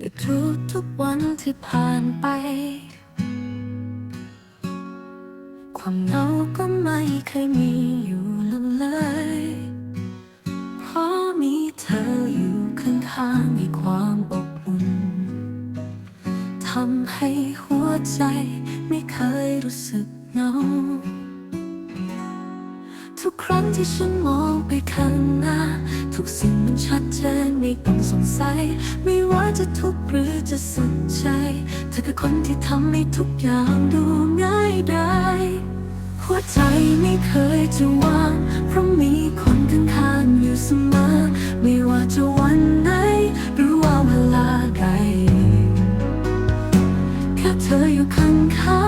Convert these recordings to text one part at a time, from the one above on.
ในทุกทุกวันที่ผ่านไป ความเหงาก็ไม่เคยมีอยู่เลย เพราะมีเธออยู่ข้างๆมีความอบอุ่นทำให้หัวใจไม่เคยรู้สึกเหงา ครั้งที่ฉันมองไปข้างหน้า ทุกสิ่งมันชัดเจนไม่ต้องสงสัย ไม่ว่าจะทุกข์หรือจะสุขใจ เธอคือคนที่ทำให้ทุกอย่างดูง่ายได้ หัวใจไม่เคยจะว่าง เพราะมีคนข้างๆอยู่เสมอ ไม่ว่าจะวันไหนหรือว่าเวลาใดแค่เธออยู่ข้างๆ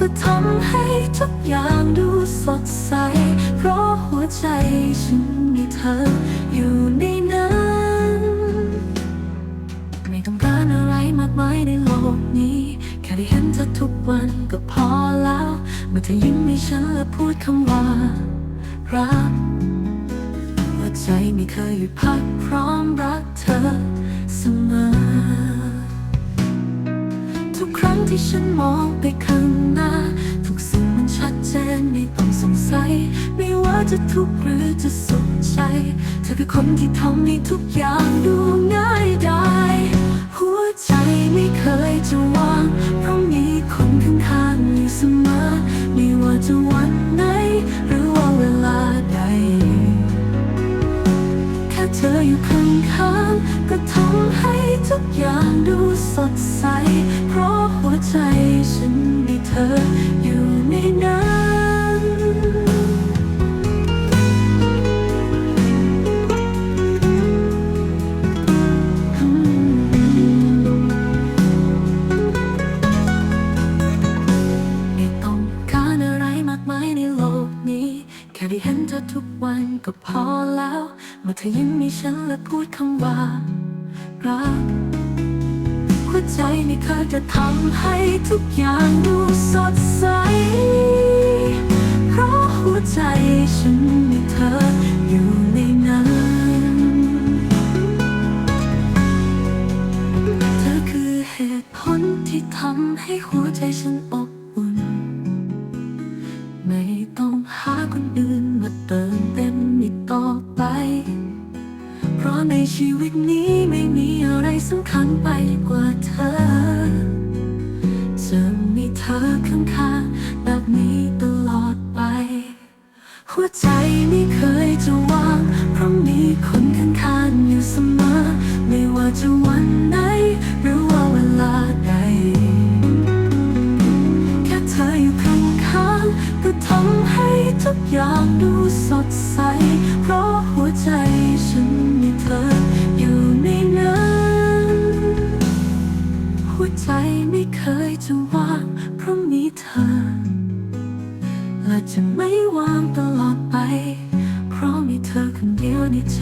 ก็ทำให้ทุกอย่างดูสดใส เพราะหัวใจฉันมีเธออยู่ในนั้น ไม่ต้องการอะไรมากมายในโลกนี้ แค่ได้เห็นเธอทุกวันก็พอแล้ว เมื่อเธอยิ้มให้ฉันและพูดคำว่า รักหัวใจไม่เคยหยุดพักพร้อมรักเธอเสมอ ทุกครั้งที่ฉันมองไปข้างหน้า ทุกสิ่งมันชัดเจนไม่ต้องสงสัย ไม่ว่าจะทุกข์หรือจะสุขใจ เธอเป็นคนที่ทำให้ทุกอย่างดูง่ายได้หัวใจ กอย่างดูสดใส เพราะหัวใจฉันมีเธออยู่ในนั้นไม่ต้องการอะไรมากมายในโลกนี้ แค่ได้เห็นเธอทุกวันก็พอแล้ว เมื่อเธอยิ้มให้ฉันและพูดคำว่า รักหัวใจไม่เคยจะทำให้ทุกอย่างดูสดใส เพราะหัวใจฉันมีเธออยู่ในนั้น เธอคือเหตุผลที่ทำให้หัวใจฉันอบอุ่น ไม่ต้องหาคนอื่นมาเติมเต็มอีกต่อไป เพราะในชีวิตนี้ไม่มีอะไรสำคัญไปกว่าเธอจะมีเธอข้างๆแบบนี้ตลอดไป หัวใจไม่เคยจะว่างเพราะมีคนข้างๆอยู่เสมอ ไม่ว่าจะวันไหนหรือว่าเวลาใด แค่เธออยู่ข้างๆก็ทำให้ทุกอย่างดูสดใส ไม่เคยจะว่างเพราะมีเธอ และจะไม่ว่างตลอดไป เพราะมีเธอคนเดียวในใจ